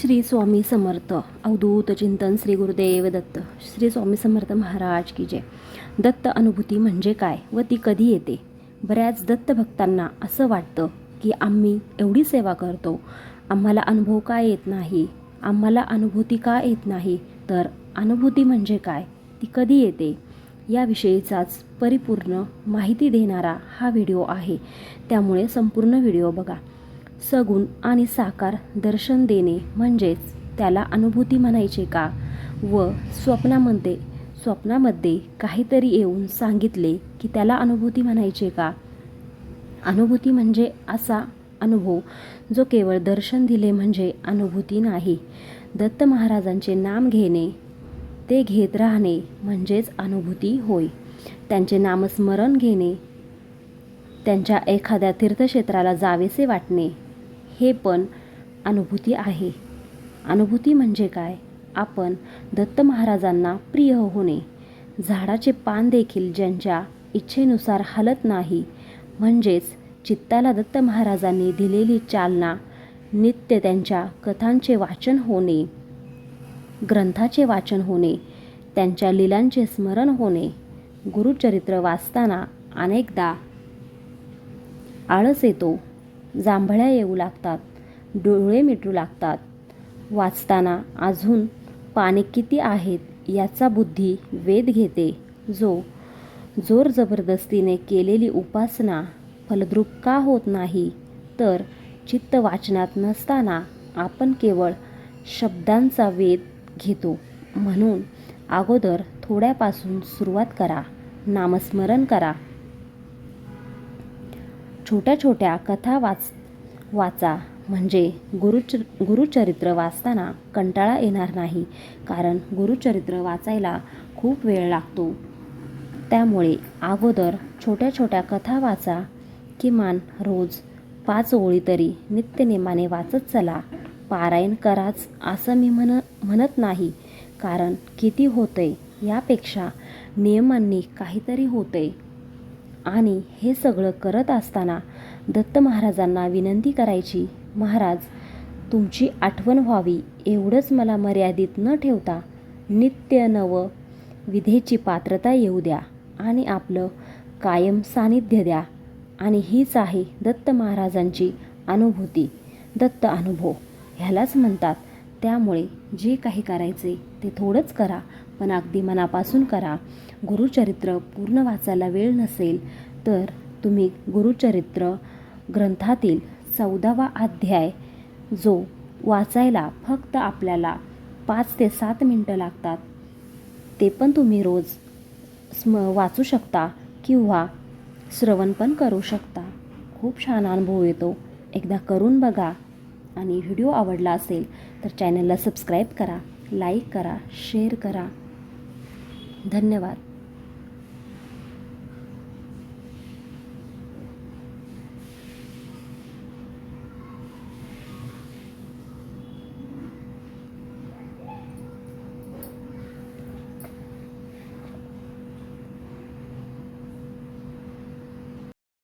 श्री स्वामी समर्थ अवधूत चिंतन श्री गुरुदेव दत्त. श्री स्वामी समर्थ महाराज की जय. दत्त अनुभूती म्हणजे काय व ती कधी येते? बऱ्याच दत्त भक्तांना असं वाटतं की आम्ही एवढी सेवा करतो. आम्हाला अनुभव का येत नाही? आम्हाला अनुभूती का येत नाही? तर अनुभूती म्हणजे काय? ती कधी येते? याविषयीचाच परिपूर्ण माहिती देणारा हा व्हिडिओ आहे. त्यामुळे संपूर्ण व्हिडिओ बघा. सगुण आणि साकार दर्शन देणे म्हणजेच त्याला अनुभूती म्हणायचे का? व स्वप्नामध्ये स्वप्नामध्ये काहीतरी येऊन सांगितले की त्याला अनुभूती म्हणायचे का? अनुभूती म्हणजे असा अनुभव जो केवळ दर्शन दिले म्हणजे अनुभूती नाही. दत्त महाराजांचे नाम घेणे ते घेत राहणे म्हणजेच अनुभूती होय. त्यांचे नामस्मरण घेणे त्यांच्या एखाद्या तीर्थक्षेत्राला जावेसे वाटणे हे पण अनुभूती आहे. अनुभूती म्हणजे काय? आपण दत्त महाराजांना प्रिय होणे. झाडाचे पान देखील ज्यांच्या इच्छेनुसार हलत नाही म्हणजेच चित्ताला दत्त महाराजांनी दिलेली चालना नित्य त्यांच्या कथांचे वाचन होणे ग्रंथाचे वाचन होणे त्यांच्या लिलांचे स्मरण होणे गुरुचरित्र वाचताना अनेकदा आळस येतो. जांभळ्या येऊ लागतात डोळे मिटू लागतात. वाचताना अजून पाने किती आहेत याचा बुद्धी वेध घेते. जो जोर जबरदस्तीने केलेली उपासना फलद्रूप का होत नाही तर चित्त वाचनात नसताना आपण केवळ शब्दांचा वेध घेतो. म्हणून अगोदर थोड्यापासून सुरुवात करा नामस्मरण करा. छोट्या छोट्या कथा वाच वाचा. म्हणजे गुरुच गुरुचरित्र वाचताना कंटाळा येणार नाही कारण गुरुचरित्र वाचायला खूप वेळ लागतो. त्यामुळे अगोदर छोट्या छोट्या कथा वाचा किमान रोज पाच ओळी तरी नित्यनेमाने वाचत चला. पारायण कराच असं मी म्हण म्हणत नाही कारण किती होतंय यापेक्षा नियमांनी काहीतरी होतंय. आणि हे सगळं करत असताना दत्त महाराजांना विनंती करायची महाराज तुमची आठवण व्हावी एवढंच मला मर्यादित न ठेवता नित्य नव विधेची पात्रता येऊ द्या आणि आपलं कायम सानिध्य द्या. आणि हीच आहे दत्त महाराजांची अनुभूती दत्त अनुभव. ह्यालाच म्हणतात. त्यामुळे जे काही करायचे ते थोडंच करा पण अगदी मनापासून करा. गुरुचरित्र पूर्ण वाचायला वेळ नसेल तर तुम्ही गुरुचरित्र ग्रंथातील चौदावा अध्याय जो वाचायला फक्त आपल्याला पाच ते सात मिनटं लागतात ते पण तुम्ही रोज स्म वाचू शकता किंवा श्रवण पण करू शकता. खूप छान अनुभव येतो. एकदा करून बघा. आणि व्हिडिओ आवडला असेल तर चॅनलला सबस्क्राईब करा लाईक करा शेअर करा. धन्यवाद.